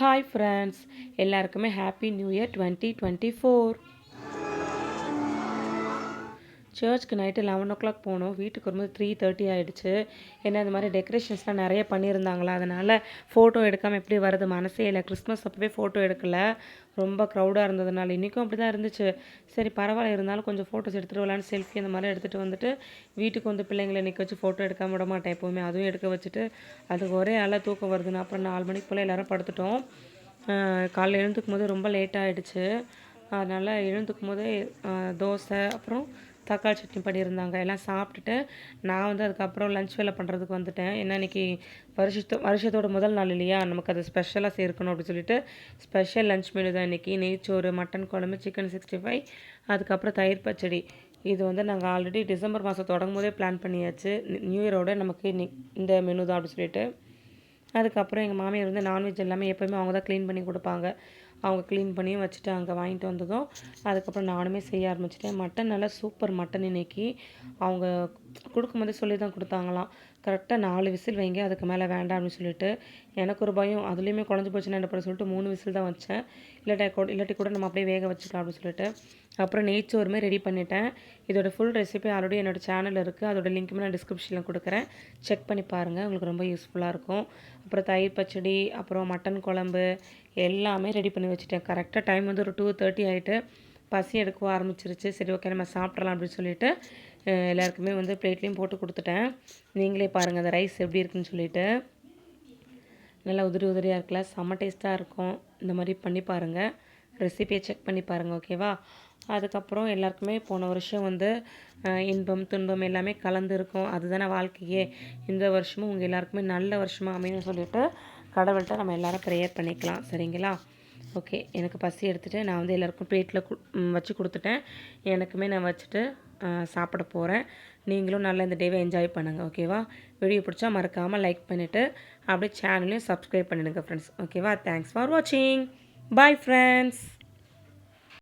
Hi friends எல்லாருக்குமே happy new year twenty twenty four சர்ச்சுக்கு night eleven o'clock போனோம். வீட்டுக்கு வரும்போது த்ரீ தேர்ட்டி ஆகிடுச்சு ஏன்னா இந்த மாதிரி டெக்கரேஷன்ஸ்லாம் நிறைய பண்ணியிருந்தாங்களா? அதனால் ஃபோட்டோ எடுக்காமல் எப்படி வருது மனசே இல்லை. கிறிஸ்மஸ் அப்போவே ஃபோட்டோ எடுக்கலை. ரொம்ப க்ரௌடாக இருந்ததுனால இன்றைக்கும் அப்படி தான் இருந்துச்சு. சரி பரவாயில்ல. இருந்தாலும் கொஞ்சம் ஃபோட்டோஸ் எடுத்துகிட்டு வரலான்னு செல்ஃபி அந்த மாதிரி எடுத்துகிட்டு வந்துட்டு வீட்டுக்கு வந்து பிள்ளைங்களை நிற்க வச்சு ஃபோட்டோ எடுக்காமல் விட மாட்டேன். எப்போவுமே அதுவும் எடுக்க வச்சுட்டு அதுக்கு ஒரே ஆளாக தூக்கம் வருதுன்னு. அப்புறம் நாலு மணிக்கு போல் எல்லோரும் படுத்துட்டோம். காலையில் எழுந்துக்கும் போது ரொம்ப லேட் ஆகிடுச்சு அதனால் எழுந்துக்கும் போதே தோசை அப்புறம் தக்காளி சட்னி பண்ணியிருந்தாங்க. எல்லாம் சாப்பிட்டுட்டு நான் வந்து அதுக்கப்புறம் லஞ்ச் வேலை பண்ணுறதுக்கு வந்துட்டேன். ஏன்னா இன்றைக்கி வருஷத்து வருஷத்தோட முதல் நாள் இல்லையா? நமக்கு அது ஸ்பெஷலாக சேர்க்கணும் அப்படின்னு சொல்லிட்டு ஸ்பெஷல் லஞ்ச் மெனு தான் இன்றைக்கி நெய்ச்சோறு மட்டன் குழம்பு சிக்கன் சிக்ஸ்டி ஃபைவ் அதுக்கப்புறம் தயிர் பச்சடி. இது வந்து நாங்கள் ஆல்ரெடி டிசம்பர் மாதம் தொடங்கும் போதே பிளான் பண்ணியாச்சு. நியூ இயரோட நமக்கு இந்த மெனு தான் அப்படின்னு சொல்லிட்டு. அதுக்கப்புறம் எங்கள் மாமியார் வந்து நான்வெஜ் எல்லாமே எப்போயுமே அவங்க தான் க்ளீன் பண்ணி கொடுப்பாங்க. அவங்க க்ளீன் பண்ணியும் வச்சுட்டு அங்கே வாங்கிட்டு வந்ததும் அதுக்கப்புறம் நானுமே செய்ய ஆரம்பிச்சிட்டேன். மட்டன் நல்லா சூப்பர் மட்டன் இன்னைக்கு. அவங்க கொடுக்கும்போதே சொல்லி தான் கொடுத்தாங்களாம் கரெக்டாக நாலு விசில் வைங்க அதுக்கு மேலே வேண்டாம் அப்படின்னு சொல்லிட்டு. எனக்கு ஒரு பயம் அதுலேயுமே குழஞ்சி போச்சுன்னா என்ன பண்ண சொல்லிட்டு மூணு விசில் தான் வச்சேன். இல்லாட்டி கூட இல்லாட்டி கூட நம்ம அப்படியே வேக வச்சுக்கலாம் அப்படின்னு சொல்லிட்டு. அப்புறம் நெய்ச்சோருமே ரெடி பண்ணிட்டேன். இதோட ஃபுல் ரெசிபி ஆல்ரெடி என்னோடய சேனல் இருக்குது அதோட லிங்க்குமே நான் டிஸ்கிரிப்ஷனில் கொடுக்குறேன். செக் பண்ணி பாருங்கள் உங்களுக்கு ரொம்ப யூஸ்ஃபுல்லாக இருக்கும். அப்புறம் தயிர் பச்சடி அப்புறம் மட்டன் குழம்பு எல்லாமே ரெடி பண்ணி வச்சுட்டேன். கரெக்டாக டைம் வந்து ஒரு டூ தேர்ட்டி ஆகிட்டு பசி எடுக்க ஆரம்பிச்சிருச்சு. சரி ஓகே நம்ம சாப்பிட்றலாம் அப்படின்னு சொல்லிட்டு எல்லாருக்குமே வந்து பிளேட்லேயும் போட்டு கொடுத்துட்டேன். நீங்களே பாருங்கள் அந்த ரைஸ் எப்படி இருக்குன்னு சொல்லிட்டு. நல்லா உதிரி உதிரியாக இருக்குல்ல செம்ம டேஸ்ட்டாக இருக்கும். இந்த மாதிரி பண்ணி பாருங்கள் ரெசிபியை செக் பண்ணி பாருங்கள் ஓகேவா அதுக்கப்புறம் எல்லாருக்குமே போன வருஷம் வந்து இன்பம் துன்பம் எல்லாமே கலந்து இருக்கும். அதுதானே வாழ்க்கையே. இந்த வருஷமும் உங்கள் எல்லாருக்குமே நல்ல வருஷமாக அமைன்னு சொல்லிட்டு கடவுள்கிட்ட நம்ம எல்லோரும் ப்ரேயர் பண்ணிக்கலாம். சரிங்களா? ஓகே எனக்கு பசி எடுத்துகிட்டு நான் வந்து எல்லாருக்கும் பிளேட்டில் வச்சு கொடுத்துட்டேன். எனக்குமே நான் வச்சுட்டு சாப்பிட போகிறேன் நீங்களும் நல்லா இந்த டேவை என்ஜாய் பண்ணுங்கள் ஓகேவா வீடியோ பிடிச்சா மறக்காமல் லைக் பண்ணிவிட்டு அப்படியே சேனலையும் சப்ஸ்கிரைப் பண்ணிடுங்க ஃப்ரெண்ட்ஸ் ஓகேவா தேங்க்ஸ் ஃபார் வாட்சிங் பாய் ஃப்ரெண்ட்ஸ்